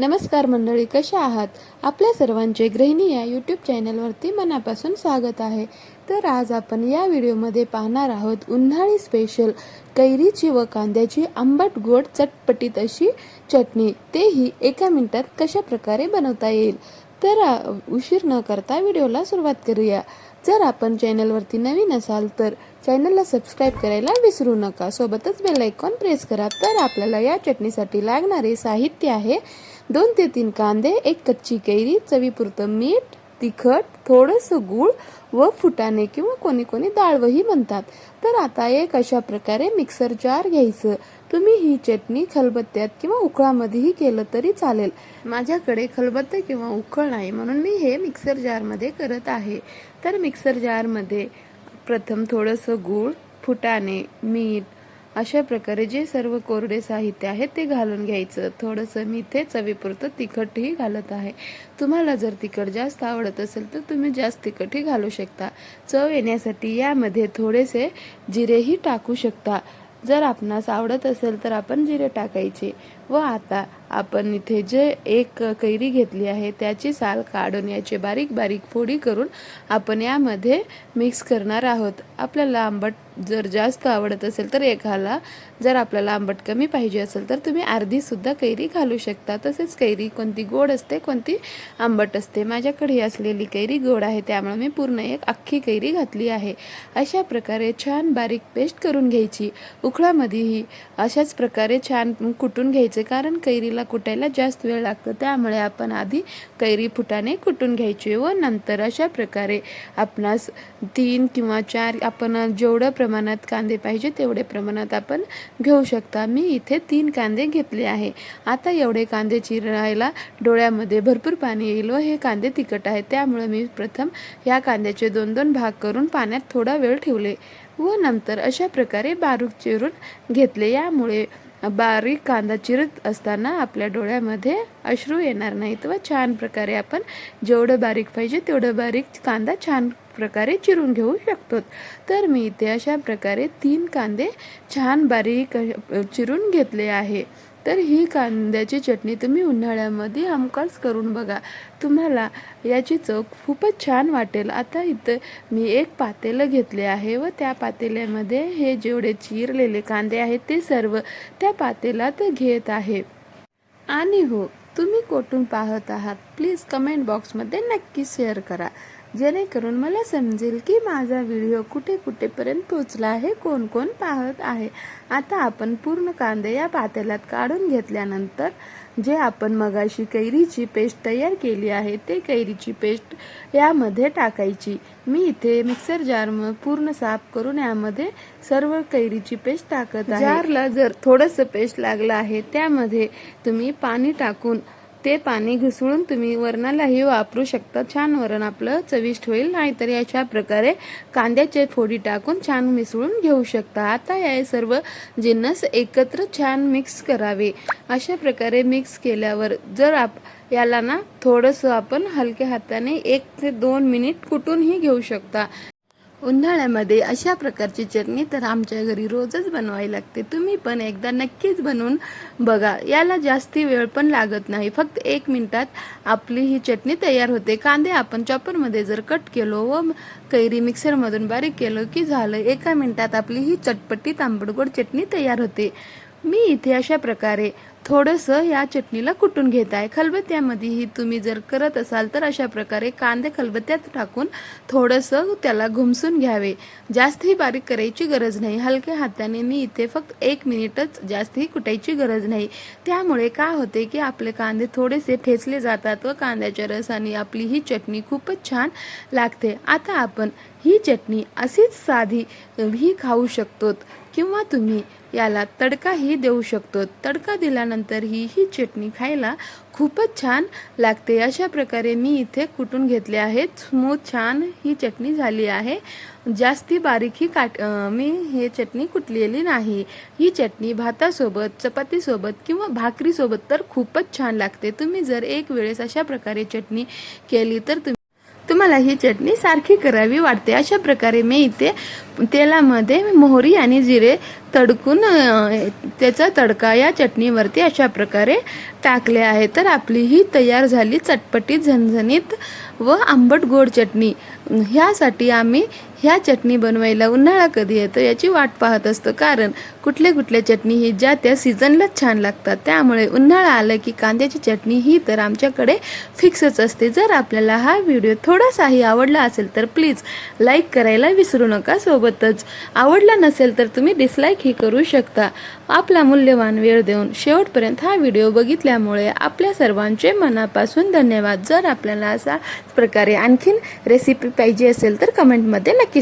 नमस्कार मंडळी कशा आहात? आपल्या सर्वांचे गृहिणी या यूट्यूब चॅनलवरती मनापासून स्वागत आहे. तर आज आपण या व्हिडिओमध्ये पाहणार आहोत उन्हाळी स्पेशल कैरीची व कांद्याची आंबट गोड चटपटीत अशी चटणी. तेही एका मिनिटात कशा प्रकारे बनवता येईल? तर उशीर न करता व्हिडिओला सुरुवात करूया. जर आपण चॅनलवरती नवीन असाल तर चॅनलला सबस्क्राईब करायला विसरू नका. सोबतच बेल आयकॉन प्रेस करा. तर आपल्याला या चटणीसाठी लागणारे साहित्य आहे दोन ते तीन कांदे एक कच्ची कैरी चवीपुरतं मीठ तिखट थोडंसं गूळ व फुटाणे किंवा कोणी कोणी डाळवही म्हणतात. तर आता एक अशा प्रकारे मिक्सर जार घ्यायचं. तुम्ही ही चटणी खलबत्त्यात किंवा उकळामध्येही केलं तरी चालेल. माझ्याकडे खलबत्ते किंवा उकळ नाही म्हणून मी हे मिक्सर जारमध्ये करत आहे. तर मिक्सर जारमध्ये प्रथम थोडंसं गूळ फुटाणे मीठ अशा प्रकारे जे सर्व कोरडे साहित्य आहे ते घालून घ्यायचं. थोडंसं मी ते चवीपुरतं तिखटही घालत आहे. तुम्हाला जर तिखट जास्त आवडत असेल तर तुम्ही जास्त तिखटही घालू शकता. चव येण्यासाठी यामध्ये थोडेसे जिरेही टाकू शकता. जर आपणास आवडत असेल तर आपण जिरे टाकायचे. व आता आपण इथे जे एक कैरी घेतली आहे त्याची साल काढून याचे बारीक बारीक फोडी करून आपण यामध्ये मिक्स करणार आहोत. आपल्याला आंबट जर जास्त आवडत असेल तर एकाला जर आपल्याला आंबट कमी पाहिजे असेल तर तुम्ही अर्धीसुद्धा कैरी घालू शकता. तसेच कैरी कोणती गोड असते कोणती आंबट असते. माझ्याकडे असलेली कैरी गोड आहे त्यामुळे मी पूर्ण एक अख्खी कैरी घातली आहे. अशा प्रकारे छान बारीक पेस्ट करून घ्यायची. उखळामध्येही अशाच प्रकारे छान कुटून घ्यायचं कारण कैरीला कुटायला जास्त वेळ लागतो. त्यामुळे आपण आधी कैरी फुटाने कुटून घ्यायचे व नंतर अशा प्रकारे आपणास तीन किंवा चार आपण जेवढं प्रमाणात कांदे पाहिजे तेवढे प्रमाणात आपण घेऊ शकता. मी इथे तीन कांदे घेतले आहे. आता एवढे कांदे चिरायला डोळ्यामध्ये भरपूर पाणी येईल व हे कांदे तिखट आहेत त्यामुळे मी प्रथम या कांद्याचे दोन दोन भाग करून पाण्यात थोडा वेळ ठेवले व नंतर अशा प्रकारे बारीक चिरून घेतले. यामुळे बारीक कांदा चिरत असताना आपल्या डोळ्यामध्ये अश्रू येणार नाहीत व छान प्रकारे आपण जेवढं बारीक पाहिजे तेवढं बारीक कांदा छान प्रकारे चिरून घेऊ शकतो तर मी इथे अशा प्रकारे तीन कांदे छान बारीक चिरून घेतले आहे. तर ही कांद्याची चटणी तुम्ही उन्हाळ्यामध्ये हमखास करून बघा. तुम्हाला याची चव खूपच छान वाटेल. आता इथं मी एक पातेलं घेतले आहे व त्या पातेल्यामध्ये हे जेवढे चिरलेले कांदे आहेत ते सर्व त्या पातेल्यात घेत आहे. आणि हो तुम्ही कोठून पाहत आहात? प्लीज कमेंट बॉक्समध्ये नक्की शेअर करा. जेणेकरून मला समजेल की माझा व्हिडिओ कुठे कुठेपर्यंत पोचला आहे कोण कोण पाहत आहे. आता आपण पूर्ण कांदे या पातेल्यात काढून घेतल्यानंतर जे आपण मगाशी कैरीची पेस्ट तयार केली आहे ते कैरीची पेस्ट यामध्ये टाकायची. मी इथे मिक्सर जार पूर्ण साफ करून यामध्ये सर्व कैरीची पेस्ट टाकत आहे. जारला जर थोडंसं पेस्ट लागलं आहे त्यामध्ये तुम्ही पाणी टाकून ते पाणी घुसळून तुम्ही वरणालाही वापरू शकता. छान वरण आपलं चविष्ट होईल. नाहीतर याच्या प्रकारे कांद्याचे फोडी टाकून छान मिसळून घेऊ शकता. आता या सर्व जिन्नस एकत्र छान मिक्स करावे. अशा प्रकारे मिक्स केल्यावर जर आप याला ना थोडंसं आपण हलक्या हाताने एक ते दोन मिनिट कुटूनही घेऊ शकता. उन्हाळ्यामध्ये अशा प्रकारची चटणी तर आमच्या घरी रोजच बनवावी लागते. तुम्ही पण एकदा नक्कीच बनवून बघा. याला जास्ती वेळ पण लागत नाही. फक्त एक मिनिटात आपली ही चटणी तयार होते. कांदे आपण चॉपरमध्ये जर कट केलो व कैरी मिक्सरमधून बारीक केलो की झालं एका मिनिटात आपली ही चटपटी तांबडगोड चटणी तयार होते. मी इथे अशा प्रकारे थोडंसं या चटणीला कुटून घेत आहे. खलबत्त्यामध्येही तुम्ही जर करत असाल तर अशा प्रकारे कांदे खलबत्त्यात टाकून थोडंसं त्याला घुमसून घ्यावे. जास्तही बारीक करायची गरज नाही. हलक्या हाताने मी इथे फक्त एक मिनिटच जास्तही कुटायची गरज नाही. त्यामुळे काय होते की आपले कांदे थोडेसे ठेचले जातात व कांद्याच्या रसाने आपली ही चटणी खूपच छान लागते. आता आपण ही चटणी अशीच साधी ही खाऊ शकतो किंवा तुम्ही याला तडकाही देऊ शकतो. तडका दिल्यानंतर ही ही चटणी खायला खूपच छान लागते. अशा प्रकारे मी इथे कुटून घेतले आहेत. स्मूथ छान ही चटणी झाली आहे. जास्ती बारीकही काट मी हे चटणी कुटलेली नाही. ही चटणी भातासोबत चपातीसोबत किंवा भाकरीसोबत तर खूपच छान लागते. तुम्ही जर एक वेळेस अशा प्रकारे चटणी केली तर तुम्ही तुम्हाला ही चटणी सारखी करावी वाटते. अशा प्रकारे मी इथे तेलामध्ये मोहरी आणि जिरे तडकून त्याचा तडका या चटणीवरती अशा प्रकारे टाकले आहे. तर आपली ही तयार झाली चटपटीत झणझणीत व आंबट गोड चटणी. ह्यासाठी आम्ही ह्या चटणी बनवायला उन्हाळा कधी येतो याची वाट पाहत असतो. कारण कुठल्या कुठल्या चटणी ही ज्या त्या सीझनलाच छान लागतात. त्यामुळे उन्हाळा आलं की कांद्याची चटणी ही तर आमच्याकडे फिक्सच असते. जर आपल्याला हा व्हिडिओ थोडासाही आवडला असेल तर प्लीज लाईक करायला विसरू नका. सोबतच आवडला नसेल तर तुम्ही डिसलाईकही करू शकता. आपला मूल्यवान वेळ देऊन शेवटपर्यंत हा व्हिडिओ बघितल्यामुळे आपल्या सर्वांचे मनापासून धन्यवाद. जर आपल्याला असा प्रकारे आणखीन रेसिपी पाहिजे असेल तर कमेंटमध्ये नक्की